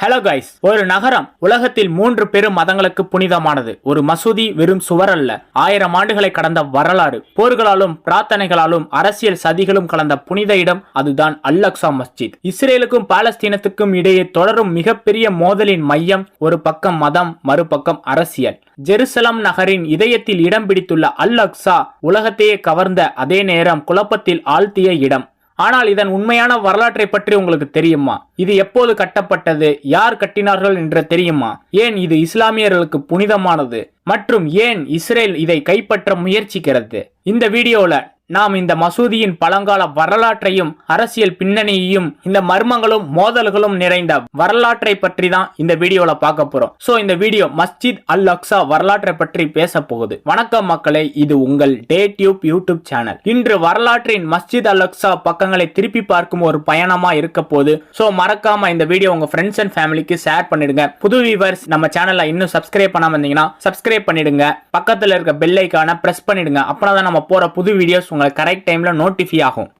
Hello guys ஒரு நகரம் உலகத்தில் மூன்று பெரும் மதங்களுக்கு புனிதமானது. ஒரு மசூதி வெறும் சுவர் அல்ல. ஆயிரம் ஆண்டுகளை கடந்த வரலாறு. போர்களாலும் பிரார்த்தனைகளாலும் அரசியல் சதிகளும் கலந்த புனித இடம் அதுதான் அல்லக்சா மஸ்ஜித். இஸ்ரேலுக்கும் பாலஸ்தீனத்துக்கும் இடையே தொடரும் மிகப்பெரிய மோதலின் மையம் ஒரு பக்கம் மதம் மறுபக்கம் அரசியல். ஜெருசலம் நகரின் இதயத்தில் இடம் பிடித்துள்ள அல் அக்ஸா உலகத்தையே கவர்ந்த அதே நேரம் குழப்பத்தில் ஆழ்த்திய இடம். ஆனால் இதன் உண்மையான வரலாற்றை பற்றி உங்களுக்கு தெரியுமா? இது எப்போது கட்டப்பட்டது? யார் கட்டினார்கள் என்று தெரியுமா? ஏன் இது இஸ்லாமியர்களுக்கு புனிதமானது? மற்றும் ஏன் இஸ்ரேல் இதை கைப்பற்ற முயற்சிக்கிறது? இந்த வீடியோவில் நாம் இந்த மசூதியின் பழங்கால வரலாற்றையும் அரசியல் பின்னணியையும் இந்த மர்மங்களும் மோதல்களும் நிறைந்த வரலாற்றை பற்றி தான் இந்த வீடியோல பார்க்க போறோம். சோ இந்த வீடியோ மஸ்ஜித் அல் அக்ஸா வரலாற்றை பற்றி பேச போகுது. வணக்கம் மக்களே இது உங்கள் டே டியூப் யூடியூப் சேனல் இன்று வரலாற்றின் மஸ்ஜித் அல் அக்ஸா பக்கங்களை திருப்பி பார்க்கும் ஒரு பயணமா இருக்க போது சோ மறக்காம இந்த வீடியோ உங்க ஃப்ரெண்ட்ஸ் அண்ட் ஃபேமிலிக்கு ஷேர் பண்ணிடுங்க. புது வியூவர்ஸ் நம்ம சேனல்ல இன்னும் சப்ஸ்கிரைப் பண்ணாம இருந்தீங்கன்னா சப்ஸ்கிரைப் பண்ணிடுங்க. பக்கத்துல இருக்க பெல் ஐக்கான பிரஸ் பண்ணிடுங்க. அப்பனா தான் நம்ம போற புது வீடியோஸ் உங்களுக்கு கரெக்ட் டைம்ல நோட்டிஃபை ஆகும்.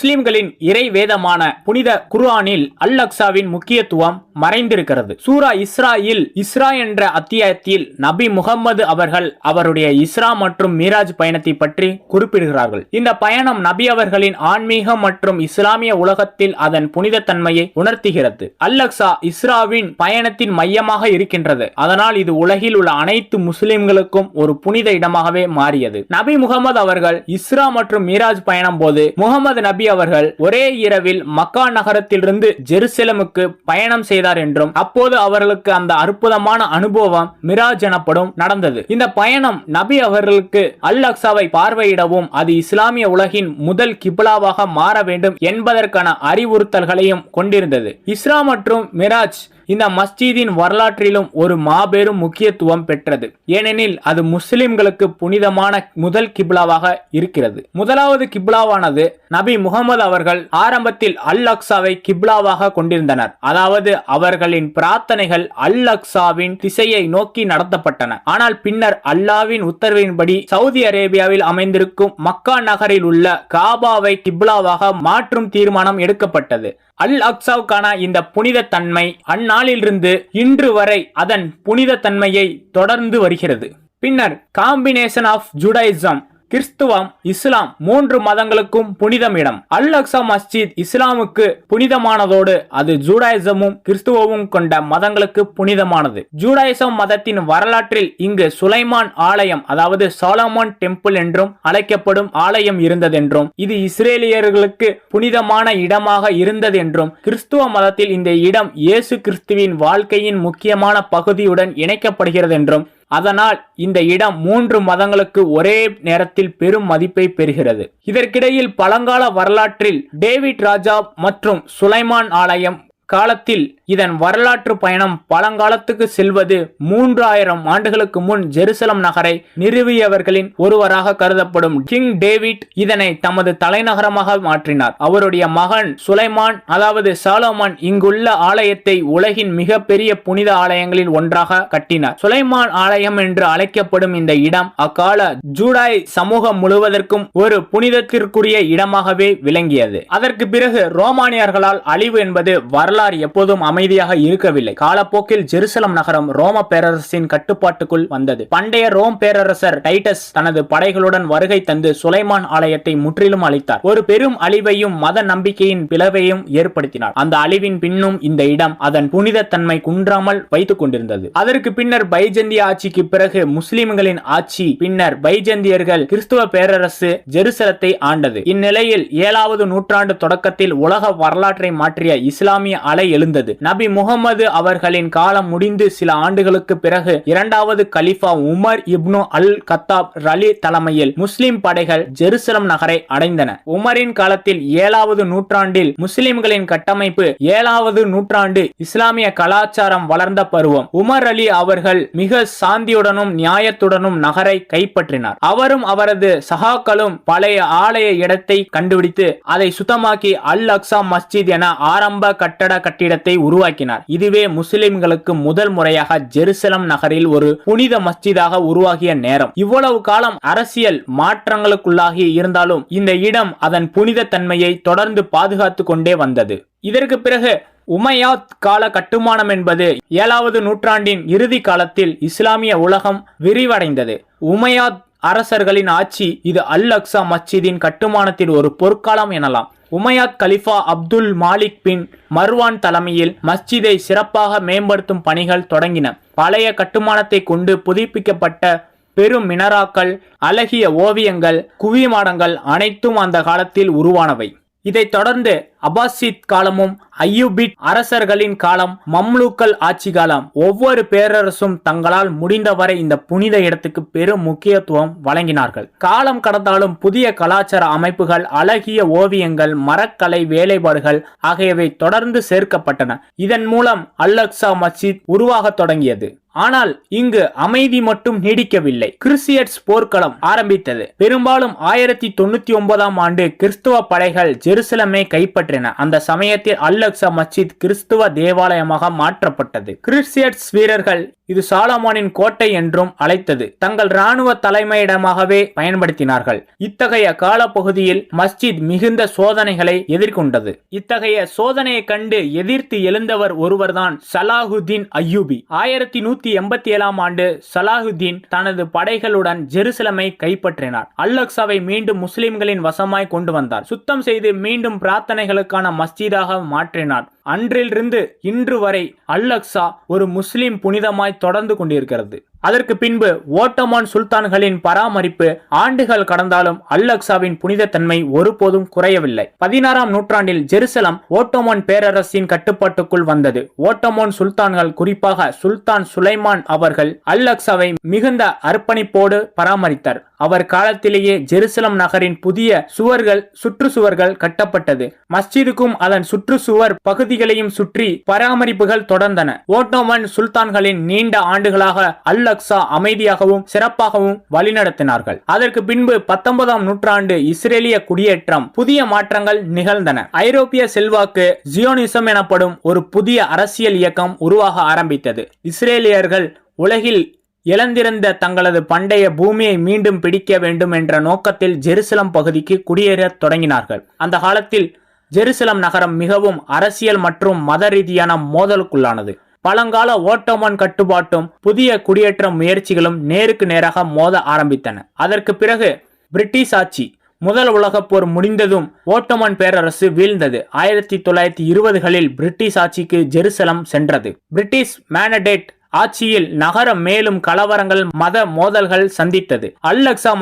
முஸ்லிம்களின் இறை வேதமான புனித குர்ஆனில் அல் அக்சாவின் முக்கியத்துவம் மறைந்திருக்கிறது. சூரா இஸ்ராயில் இஸ்ரா என்ற அத்தியாயத்தில் நபி முகம்மது அவர்கள் அவருடைய இஸ்ரா மற்றும் மீராஜ் பயணத்தை பற்றி குறிப்பிடுகிறார்கள். இந்த பயணம் நபி அவர்களின் ஆன்மீகம் மற்றும் இஸ்லாமிய உலகத்தில் அதன் புனித தன்மையை உணர்த்துகிறது. அல் அக்சா இஸ்ராவின் பயணத்தின் மையமாக இருக்கின்றது. அதனால் இது உலகில் உள்ள அனைத்து முஸ்லிம்களுக்கும் ஒரு புனித இடமாகவே மாறியது. நபி முகமது அவர்கள் இஸ்ரா மற்றும் மீராஜ் பயணம் போது முகமது நபி அவர்கள் ஒரே இரவில் மக்கா நகரத்திலிருந்து ஜெருசலமுக்கு பயணம் செய்தார் என்றும் அப்போது அவர்களுக்கு அந்த அற்புதமான அனுபவம் மிராஜ் எனப்படும் நடந்தது. இந்த பயணம் நபி அவர்களுக்கு அல் அக்சாவை பார்வையிடவும் அது இஸ்லாமிய உலகின் முதல் கிப்லாவாக மாற வேண்டும் என்பதற்கான அறிவுறுத்தல்களையும் கொண்டிருந்தது. இஸ்ரா மற்றும் மிராஜ் இந்த மஸ்ஜிதின் வரலாற்றிலும் ஒரு மாபெரும் முக்கியத்துவம் பெற்றது. ஏனெனில் அது முஸ்லிம்களுக்கு புனிதமான முதல் கிப்லாவாக இருக்கிறது. முதலாவது கிப்லாவானது நபி முகமது அவர்கள் ஆரம்பத்தில் அல் அக்ஸாவை கிப்லாவாக கொண்டிருந்தனர். அதாவது அவர்களின் பிரார்த்தனைகள் அல் அக்ஸாவின் திசையை நோக்கி நடத்தப்பட்டன. ஆனால் பின்னர் அல்லாவின் உத்தரவின்படி சவுதி அரேபியாவில் அமைந்திருக்கும் மக்கா நகரில் உள்ள காபாவை கிப்லாவாக மாற்றும் தீர்மானம் எடுக்கப்பட்டது. அல் அக்சாவுக்கான இந்த புனித தன்மை அந்நாளிலிருந்து இன்று வரை அதன் புனித தன்மையை தொடர்ந்து வருகிறது. பின்னர் காம்பினேஷன் ஆஃப் ஜுடாயிசம் கிறிஸ்துவம் இஸ்லாம் மூன்று மதங்களுக்கும் புனிதம் இடம். அல் அக்சா மஸ்ஜித் இஸ்லாமுக்கு புனிதமானதோடு அது ஜூடாயிசமும் கிறிஸ்துவமும் கொண்ட மதங்களுக்கு புனிதமானது. ஜூடாயிசம் மதத்தின் வரலாற்றில் இங்கு சுலைமான் ஆலயம் அதாவது சாலமோன் டெம்பிள் என்றும் அழைக்கப்படும் ஆலயம் இருந்ததென்றும் இது இஸ்ரேலியர்களுக்கு புனிதமான இடமாக இருந்ததென்றும் கிறிஸ்துவ மதத்தில் இந்த இடம் இயேசு கிறிஸ்துவின் வாழ்க்கையின் முக்கியமான பகுதியுடன் இணைக்கப்படுகிறது என்றும் அதனால் இந்த இடம் மூன்று மதங்களுக்கு ஒரே நேரத்தில் பெரும் மதிப்பை பெறுகிறது. இதற்கிடையில் பழங்கால வரலாற்றில் டேவிட் ராஜா மற்றும் சுலைமான் ஆலயம் காலத்தில் இதன் வரலாற்று பயணம் பழங்காலத்துக்கு செல்வது மூன்றாயிரம் ஆண்டுகளுக்கு முன் ஜெருசலம் நகரை நிறுவியவர்களின் ஒருவராக கருதப்படும் கிங் டேவிட் இதனை தமது தலைநகரமாக மாற்றினார். அவருடைய மகன் சுலைமான் அதாவது சாலோமான் இங்குள்ள ஆலயத்தை உலகின் மிகப்பெரிய புனித ஆலயங்களில் ஒன்றாக கட்டினார். சுலைமான் ஆலயம் என்று அழைக்கப்படும் இந்த இடம் அக்கால ஜூடாய் சமூகம் முழுவதற்கும் ஒரு புனிதத்திற்குரிய இடமாகவே விளங்கியது. அதற்கு பிறகு ரோமானியர்களால் அழிவு என்பது வரலாறு எப்போதும் அமை அமைதியாக இருக்கவில்லை. காலப்போக்கில் ஜெருசலம் நகரம் ரோம பேரரசின் கட்டுப்பாட்டுக்குள் வந்தது. பண்டைய ரோம் பேரரசர் டைட்டஸ் தனது படைகளுடன் வருகை தந்து சுலைமான் ஆலயத்தை முற்றிலும் அழித்தார். ஒரு பெரும் அழிவையும் மத நம்பிக்கையின் பிளவையும் ஏற்படுத்தினார். அந்த அழிவின் பின்னும் இந்த இடம் அதன் புனித தன்மை குன்றாமல் வைத்துக் கொண்டிருந்தது. அதற்கு பின்னர் பைஜந்திய ஆட்சிக்கு பிறகு முஸ்லிம்களின் ஆட்சி பின்னர் பைஜந்தியர்கள் கிறிஸ்துவ பேரரசு ஜெருசலத்தை ஆண்டது. இந்நிலையில் ஏழாவது நூற்றாண்டு தொடக்கத்தில் உலக வரலாற்றை மாற்றிய இஸ்லாமிய அலை எழுந்தது. நபி முகமது அவர்களின் காலம் முடிந்து சில ஆண்டுகளுக்கு பிறகு இரண்டாவது கலிஃபா உமர் இப்னு அல் கத்தாப் ரலி தலைமையில் முஸ்லிம் படைகள் ஜெருசலம் நகரை அடைந்தன. உமரின் காலத்தில் ஏழாவது நூற்றாண்டில் முஸ்லிம்களின் கட்டமைப்பு ஏழாவது நூற்றாண்டு இஸ்லாமிய கலாச்சாரம் வளர்ந்த பருவம். உமர் அலி அவர்கள் மிக சாந்தியுடனும் நியாயத்துடனும் நகரை கைப்பற்றினார். அவரும் அவரது சகாக்களும் பழைய ஆலய இடத்தை கண்டுபிடித்து அதை சுத்தமாக்கி அல் அக்சா மஸ்ஜித் என ஆரம்ப கட்டட கட்டிடத்தை உருவாக்கினார் உருவாக்கினார். இதுவே முஸ்லிம்களுக்கு முதல் முறையாக ஜெருசலம் நகரில் ஒரு புனித மஸ்ஜிதாக உருவாகிய நேரம். இவ்வளவு காலம் அரசியல் மாற்றங்களுக்குள்ளாகி இருந்தாலும் இந்த இடம் அதன் புனித தன்மையை தொடர்ந்து பாதுகாத்து கொண்டே வந்தது. இதற்கு பிறகு உமையாத் கால கட்டுமானம் என்பது ஏழாவது நூற்றாண்டின் இறுதி காலத்தில் இஸ்லாமிய உலகம் விரிவடைந்தது. உமையாத் அரசர்களின் ஆட்சி இது அல் அக்ஸா மஸ்ஜிதின் கட்டுமானத்தின் ஒரு பொற்காலம் எனலாம். Umayyad Khalifa Abdul Malik bin Marwan தலைமையில் மஸ்ஜிதை சிறப்பாக மேம்படுத்தும் பணிகள் தொடங்கின. பழைய கட்டுமானத்தை கொண்டு புதுப்பிக்கப்பட்ட பெரும் மினராக்கள் அழகிய ஓவியங்கள் குவிமாடங்கள் அனைத்தும் அந்த காலத்தில் உருவானவை. இதைத் தொடர்ந்து அபாசித் காலமும் ஐயூபிட் அரசர்களின் காலம் மம்லூக்கல் ஆட்சி காலம். ஒவ்வொரு பேரரசும் தங்களால் முடிந்தவரை இந்த புனித இடத்துக்கு பெரும் முக்கியத்துவம் வழங்கினார்கள். காலம் கடந்தாலும் புதிய கலாச்சார அமைப்புகள் அழகிய ஓவியங்கள் மரக்கலை வேலைப்பாடுகள் ஆகியவை தொடர்ந்து சேர்க்கப்பட்டன. இதன் மூலம் அல்லக்சா மஸ்ஜித் உருவாகத் தொடங்கியது. ஆனால் இங்கு அமைதி மட்டும் நீடிக்கவில்லை. கிறிஸ்டியட்ஸ் போர்க்களம் ஆரம்பித்தது. பெரும்பாலும் ஆயிரத்தி தொண்ணூத்தி ஒன்பதாம் ஆண்டு கிறிஸ்துவ படைகள் ஜெருசலமை கைப்பற்றின அந்த சமயத்தில் அல்லக்ஸா மஸ்ஜித் கிறிஸ்துவ தேவாலயமாக மாற்றப்பட்டது. கிறிஸ்டியட்ஸ் வீரர்கள் இது சாலமானின் கோட்டை என்றும் அழைத்தது. தங்கள் ராணுவ தலைமையிடமாகவே பயன்படுத்தினார்கள். இத்தகைய காலப்பகுதியில் மஸ்ஜித் மிகுந்த சோதனைகளை எதிர்கொண்டது. இத்தகைய சோதனையை கண்டு எதிர்த்து எழுந்தவர் ஒருவர்தான் சலாஹுதீன் அய்யூபி ஆயிரத்தி நூத்தி எண்பத்தி ஏழாம் ஆண்டு சலாஹுதீன் தனது படைகளுடன் ஜெருசலமை கைப்பற்றினார். அல்லக்சாவை மீண்டும் முஸ்லிம்களின் வசமாய் கொண்டு வந்தார். சுத்தம் செய்து மீண்டும் பிரார்த்தனைகளை பிரார்த்தனைகளுக்கான மஸ்ஜிதாக மாற்றினார். அன்றிலிருந்து இன்று வரை அல்லக்ஸா ஒரு முஸ்லிம் புனிதமாய் தொடர்ந்து கொண்டிருக்கிறது. அதற்கு பின்பு ஓட்டமான் சுல்தான்களின் பராமரிப்பு ஆண்டுகள் கடந்தாலும் அல்லக்ஸாவின் புனிதத்தன்மை ஒருபோதும் குறையவில்லை. பதினாறாம் நூற்றாண்டில் ஜெருசலம் ஓட்டோமான் பேரரசின் கட்டுப்பாட்டுக்குள் வந்தது. ஓட்டமான் சுல்தான்கள் குறிப்பாக சுல்தான் சுலைமான் அவர்கள் அல்லக்ஸாவை மிகுந்த அர்ப்பணிப்போடு பராமரித்தார். அவர் காலத்திலேயே ஜெருசலம் நகரின் புதிய சுவர்கள் சுற்றுச்சுவர்கள் கட்டப்பட்டது. மஸ்ஜிதுக்கும் அதன் சுற்றுச்சுவர் பகுதிகளையும் சுற்றி பராமரிப்புகள் தொடர்ந்தன. ஓட்டோமன் சுல்தான்களின் நீண்ட ஆண்டுகளாக அல் அக்ஸா அமைதியாகவும் சிறப்பாகவும் வழிநடத்தினார்கள். அதற்கு பின்பு பத்தொன்பதாம் நூற்றாண்டு இஸ்ரேலிய குடியேற்றம் புதிய மாற்றங்கள் நிகழ்ந்தன. ஐரோப்பிய செல்வாக்கு ஜியோனிசம் எனப்படும் ஒரு புதிய அரசியல் இயக்கம் உருவாக ஆரம்பித்தது. இஸ்ரேலியர்கள் உலகில் இழந்திருந்த தங்களது பண்டைய பூமியை மீண்டும் பிடிக்க வேண்டும் என்ற நோக்கத்தில் ஜெருசலம் பகுதிக்கு குடியேற தொடங்கினார்கள். அந்த காலத்தில் ஜெருசலம் நகரம் மிகவும் அரசியல் மற்றும் மத ரீதியான மோதலுக்குள்ளானது. பழங்கால ஓட்டோமன் கட்டுப்பாட்டும் புதிய குடியேற்ற முயற்சிகளும் நேருக்கு நேராக மோத ஆரம்பித்தன. அதற்கு பிறகு பிரிட்டிஷ் ஆட்சி முதல் உலகப் போர் முடிந்ததும் ஓட்டோமன் பேரரசு வீழ்ந்தது. ஆயிரத்தி தொள்ளாயிரத்தி இருபதுகளில் பிரிட்டிஷ் ஆட்சிக்கு ஜெருசலம் சென்றது. பிரிட்டிஷ் மேனடேட் ஆட்சியில் நகரம் மேலும் கலவரங்கள் மத மோதல்கள் சந்தித்தது. அல் அக்ஸா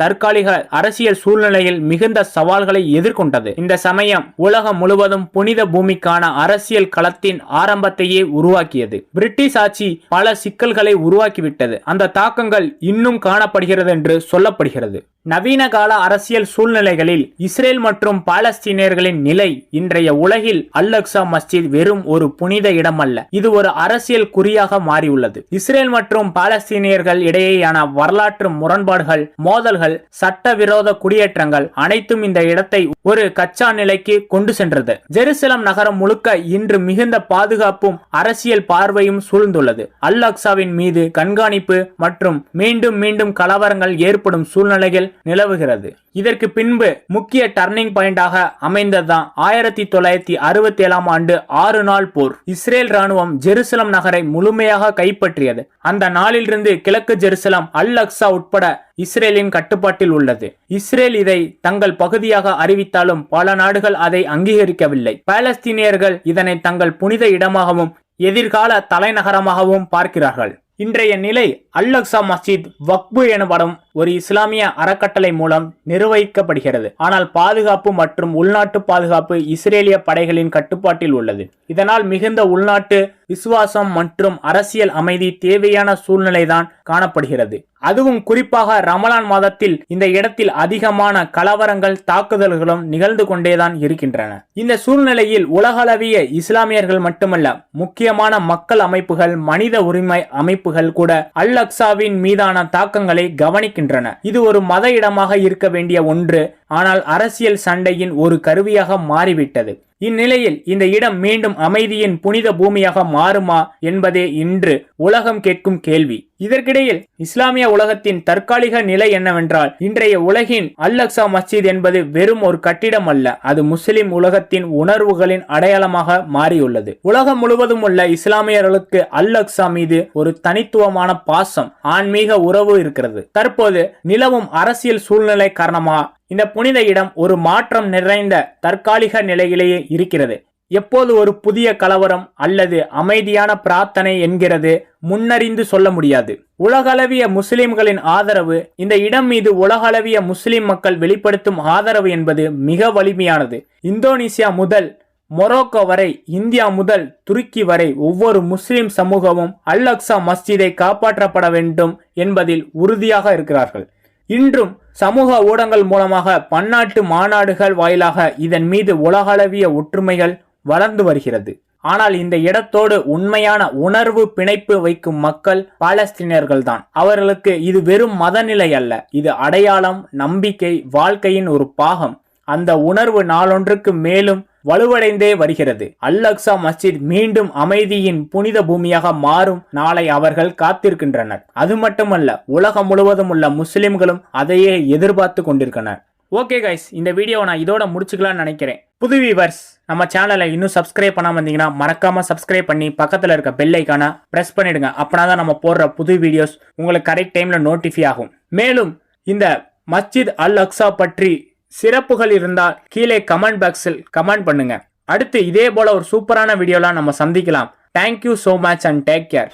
தற்காலிக அரசியல் சூழ்நிலையில் மிகுந்த சவால்களை எதிர்கொண்டது. இந்த சமயம் உலகம் முழுவதும் புனித பூமிக்கான அரசியல் களத்தின் ஆரம்பத்தையே உருவாக்கியது. பிரிட்டிஷ் ஆட்சி பல சிக்கல்களை உருவாக்கிவிட்டது. அந்த தாக்கங்கள் இன்னும் காணப்படுகிறது என்று சொல்லப்படுகிறது. நவீன கால அரசியல் சூழ்நிலைகளில் இஸ்ரேல் மற்றும் பாலஸ்தீனியர்களின் நிலை இன்றைய உலகில் அல் மஸ்ஜித் வெறும் ஒரு புனித இடம் அல்ல இது ஒரு அரசியல் குறியாக மாறியுள்ளது. இஸ்ரேல் மற்றும் பாலஸ்தீனியர்கள் இடையேயான வரலாற்று முரண்பாடுகள் மோதல்கள் சட்டவிரோத குடியேற்றங்கள் அனைத்தும் இந்த இடத்தை ஒரு கச்சா நிலைக்கு கொண்டு சென்றது. ஜெருசலம் நகரம் முழுக்க இன்று மிகுந்த பாதுகாப்பும் அரசியல் பார்வையும் சூழ்ந்துள்ளது. அல் அக்சாவின் மீது கண்காணிப்பு மற்றும் மீண்டும் மீண்டும் கலவரங்கள் ஏற்படும் சூழ்நிலைகள் நிலவுகிறது. இதற்கு பின்பு முக்கிய டர்னிங் பாயிண்டாக அமைந்ததுதான் ஆயிரத்தி தொள்ளாயிரத்தி அறுபத்தி ஏழாம் ஆண்டு ஆறு நாள் போர். இஸ்ரேல் ராணுவம் ஜெருசலம் நகரை முழுமையாக கைப்பற்றியது. அந்த நாளிலிருந்து கிழக்கு ஜெருசலம் அல் அக்ஸா உட்பட இஸ்ரேலின் கட்டுப்பாட்டில் உள்ளது. இஸ்ரேல் இதை தங்கள் பகுதியாக அறிவித்தாலும் பல நாடுகள் அதை அங்கீகரிக்கவில்லை. பாலஸ்தீனியர்கள் இதனை தங்கள் புனித இடமாகவும் எதிர்கால தலைநகரமாகவும் பார்க்கிறார்கள். இன்றைய நிலை அல்லக்சா மஸ்ஜித் வக்பு எனப்படும் ஒரு இஸ்லாமிய அறக்கட்டளை மூலம் நிர்வகிக்கப்படுகிறது. ஆனால் பாதுகாப்பு மற்றும் உள்நாட்டு பாதுகாப்பு இஸ்ரேலிய படைகளின் கட்டுப்பாட்டில் உள்ளது. இதனால் மிகுந்த உள்நாட்டு விசுவாசம் மற்றும் அரசியல் அமைதி தேவையான சூழ்நிலைதான் காணப்படுகிறது. அதுவும் குறிப்பாக ரமலான் மாதத்தில் இந்த இடத்தில் அதிகமான கலவரங்கள் தாக்குதல்களும் நிகழ்ந்து கொண்டேதான் இருக்கின்றன. இந்த சூழ்நிலையில் உலகளவிய இஸ்லாமியர்கள் மட்டுமல்ல முக்கியமான மக்கள் அமைப்புகள் மனித உரிமை அமைப்புகள் கூட அல்ல அலக்சாவின் மீதான தாக்கங்களை கவனிக்கின்றன. இது ஒரு மத இடமாக இருக்க வேண்டிய ஒன்று ஆனால் அரசியல் சண்டையின் ஒரு கருவியாக மாறிவிட்டது. இந்நிலையில் இந்த இடம் மீண்டும் அமைதியின் புனித பூமியாக மாறுமா என்பதே இன்று உலகம் கேட்கும் கேள்வி. இதற்கிடையில் இஸ்லாமிய உலகத்தின் தற்காலிக நிலை என்னவென்றால் இன்றைய உலகின் அல் அக்சா மஸ்ஜித் என்பது வெறும் ஒரு கட்டிடம் அல்ல அது முஸ்லிம் உலகத்தின் உணர்வுகளின் அடையாளமாக மாறியுள்ளது. உலகம் முழுவதும் உள்ள இஸ்லாமியர்களுக்கு அல் அக்ஸா மீது ஒரு தனித்துவமான பாசம் ஆன்மீக உறவு இருக்கிறது. தற்போது நிலவும் அரசியல் சூழ்நிலை காரணமாக இந்த புனித இடம் ஒரு மாற்றம் நிறைந்த தற்காலிக நிலையிலேயே இருக்கிறது. எப்போது ஒரு புதிய கலவரம் அல்லது அமைதியான பிரார்த்தனை என்கிறது முன்னறிந்து சொல்ல முடியாது. உலகளவிய முஸ்லிம்களின் ஆதரவு இந்த இடம் மீது உலகளவிய முஸ்லிம் மக்கள் வெளிப்படுத்தும் ஆதரவு என்பது மிக வலிமையானது. இந்தோனேசியா முதல் மொரோக்கோ வரை இந்தியா முதல் துருக்கி வரை ஒவ்வொரு முஸ்லிம் சமூகமும் அல் அக்ஸா மஸ்ஜிதை காப்பாற்றப்பட வேண்டும் என்பதில் உறுதியாக இருக்கிறார்கள். இன்றும் சமூக ஊடகங்கள் மூலமாக பன்னாட்டு மாநாடுகள் வாயிலாக இதன் மீது உலகளவிய ஒற்றுமைகள் வளர்ந்து வருகிறது. ஆனால் இந்த இடத்தோடு உண்மையான உணர்வு பிணைப்பு வைக்கும் மக்கள் பாலஸ்தீனியர்கள்தான். அவர்களுக்கு இது வெறும் மதநிலை அல்ல இது அடையாளம் நம்பிக்கை வாழ்க்கையின் ஒரு பாகம். அந்த உணர்வு நாளொன்றுக்கு மேலும் வலுவடைந்தே வருகிறது. அல் அக்ஸா மஸ்ஜித் மீண்டும் அமைதியின் புனித பூமியாக மாறும் நாளை அவர்கள் காத்திருக்கின்றனர். அது மட்டுமல்ல உலகம் முழுவதும் உள்ள முஸ்லிம்களும் அதையே எதிர்பார்த்து கொண்டிருக்கின்றனர். ஓகே கைஸ் இந்த வீடியோவை நான் இதோட முடிச்சுக்கலாம்னு நினைக்கிறேன். புது வியூவர்ஸ் நம்ம சேனலை இன்னும் சப்ஸ்கிரைப் பண்ணாம இருந்தீங்கன்னா மறக்காமல் சப்ஸ்கிரைப் பண்ணி பக்கத்தில் இருக்க பெல் ப்ரெஸ் பிரஸ் பண்ணிடுங்க. அப்படின்னா தான் நம்ம போடுற புது வீடியோஸ் உங்களுக்கு கரெக்ட் டைமில் நோட்டிஃபை ஆகும். மேலும் இந்த மஸ்ஜித் அல் அக்ஸா பற்றி சிறப்புகள் இருந்தால் கீழே கமெண்ட் பாக்ஸில் கமெண்ட் பண்ணுங்க. அடுத்து இதே போல ஒரு சூப்பரான வீடியோலாம் நம்ம சந்திக்கலாம். Thank you so much and take care